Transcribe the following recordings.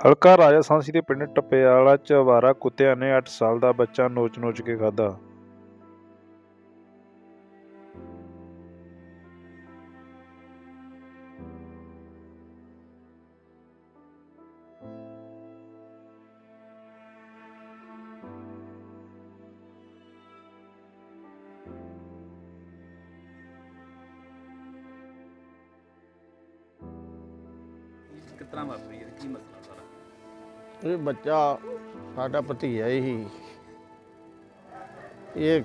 ਹਲਕਾ ਰਾਜਾ ਸੀ ਦੇ ਪਿੰਡ ਟਪਿਆਲਾ ਚ ਅਵਾਰਾ ਕੁੱਤਿਆਂ ਨੇ 8 ਸਾਲ ਦਾ ਬੱਚਾ ਨੋਚ-ਨੋਚ ਕੇ ਖਾਧਾ। ਕਿਸ ਵਾਪਰੀ ਕੀ ਮਸਲਾ ਸਾਰਾ? ਇਹ ਬੱਚਾ ਸਾਡਾ ਭਤੀਜਾ ਹੀ ਇਹ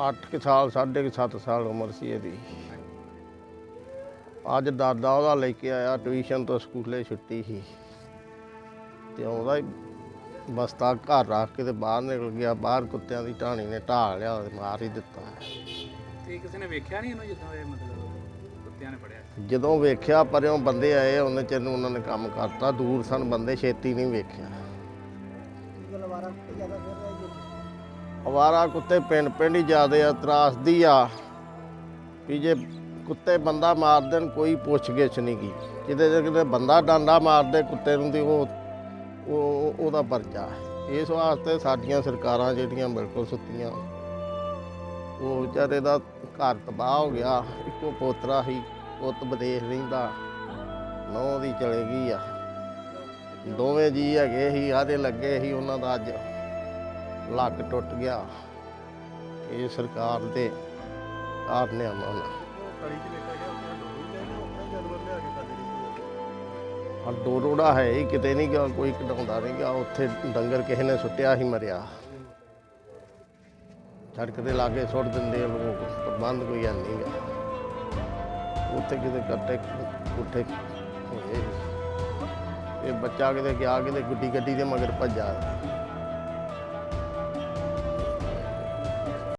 8 ਕੁ ਸਾਲ, ਸਾਢੇ ਕੁ ਸੱਤ ਸਾਲ ਉਮਰ ਸੀ ਇਹਦੀ। ਅੱਜ ਦਾਦਾ ਉਹਦਾ ਲੈ ਕੇ ਆਇਆ, ਟਿਊਸ਼ਨ ਤੋਂ ਸਕੂਲੇ ਛੁੱਟੀ ਸੀ। ਤੇ ਉਹਦਾ ਬਸਤਾ ਘਰ ਰੱਖ ਕੇ ਤੇ ਬਾਹਰ ਨਿਕਲ ਗਿਆ। ਬਾਹਰ ਕੁੱਤਿਆਂ ਦੀ ਢਾਣੀ ਨੇ ਢਾਹ ਲਿਆ ਤੇ ਮਾਰ ਹੀ ਦਿੱਤਾ। ਤੇ ਕਿਸੇ ਨੇ ਵੇਖਿਆ ਨਹੀਂ ਇਹਨੂੰ ਜਿੱਦਾਂ ਇਹ ਮਤਲਬ ਕੁੱਤਿਆਂ ਨੇ ਫੜਿਆ ਜਦੋਂ ਵੇਖਿਆ, ਪਰਿਓਂ ਬੰਦੇ ਆਏ, ਉਹਨੇ ਚਿਰ ਨੂੰ ਉਹਨਾਂ ਨੇ ਕੰਮ ਕਰਤਾ। ਦੂਰ ਸਨ ਬੰਦੇ, ਛੇਤੀ ਨਹੀਂ ਵੇਖਿਆ। ਅਵਾਰਾ ਕੁੱਤੇ ਪਿੰਡ ਪਿੰਡ ਹੀ ਜ਼ਿਆਦੇ ਆ ਤਰਾਸਦੀ ਆ ਵੀ ਜੇ ਕੁੱਤੇ ਬੰਦਾ ਮਾਰ ਦੇਣ, ਕੋਈ ਪੁੱਛਗਿੱਛ ਨਹੀਂ ਕੀ। ਕਿਤੇ ਜੇ ਕਿਤੇ ਬੰਦਾ ਡਾਂਡਾ ਮਾਰਦੇ ਕੁੱਤੇ ਨੂੰ ਤੇ ਉਹ ਉਹ ਉਹਦਾ ਪਰਚਾ ਇਸ ਵਾਸਤੇ ਸਾਡੀਆਂ ਸਰਕਾਰਾਂ ਜਿਹੜੀਆਂ ਬਿਲਕੁਲ ਸੁੱਤੀਆਂ। ਉਹ ਵਿਚਾਰੇ ਦਾ ਘਰ ਤਬਾਹ ਹੋ ਗਿਆ, ਇੱਕੋ ਪੋਤਰਾ ਸੀ, ਪੁੱਤ ਵਿਦੇਸ਼ ਰਹਿੰਦਾ, ਨੌ ਦੀ ਚਲੇ ਗਈ ਆ। ਦੋਵੇਂ ਜੀ ਹੈਗੇ ਸੀ ਆਦੇ ਲੱਗੇ ਸੀ, ਉਹਨਾਂ ਦਾ ਅੱਜ ਲੱਕ ਟੁੱਟ ਗਿਆ। ਇਹ ਸਰਕਾਰ ਦੇ ਕਾਰਨੇ ਆਮਨ ਆ ਡੋਰੋੜਾ ਹੈ ਹੀ ਕਿਤੇ ਨਹੀਂ ਗਿਆ, ਕੋਈ ਕਢਾਉਂਦਾ ਨਹੀਂ ਗਿਆ, ਉੱਥੇ ਡੰਗਰ ਕਿਸੇ ਨੇ ਸੁੱਟਿਆ ਹੀ ਮਰਿਆ। ਸੜਕ ਦੇ ਲਾਗੇ ਸੁੱਟ ਦਿੰਦੇ ਆ ਲੋਕ ਪ੍ਰਬੰਧ ਕੋਈ ਹੈ ਨਹੀਂ ਗਾ। ਉੱਥੇ ਕਿਤੇ ਕੱਟੇ ਉੱਠੇ ਹੋਏ। ਇਹ ਬੱਚਾ ਕਿਤੇ ਗਿਆ, ਕਿਤੇ ਗੁੱਡੀ ਗੱਡੀ ਦੇ ਮਗਰ ਭੱਜਾ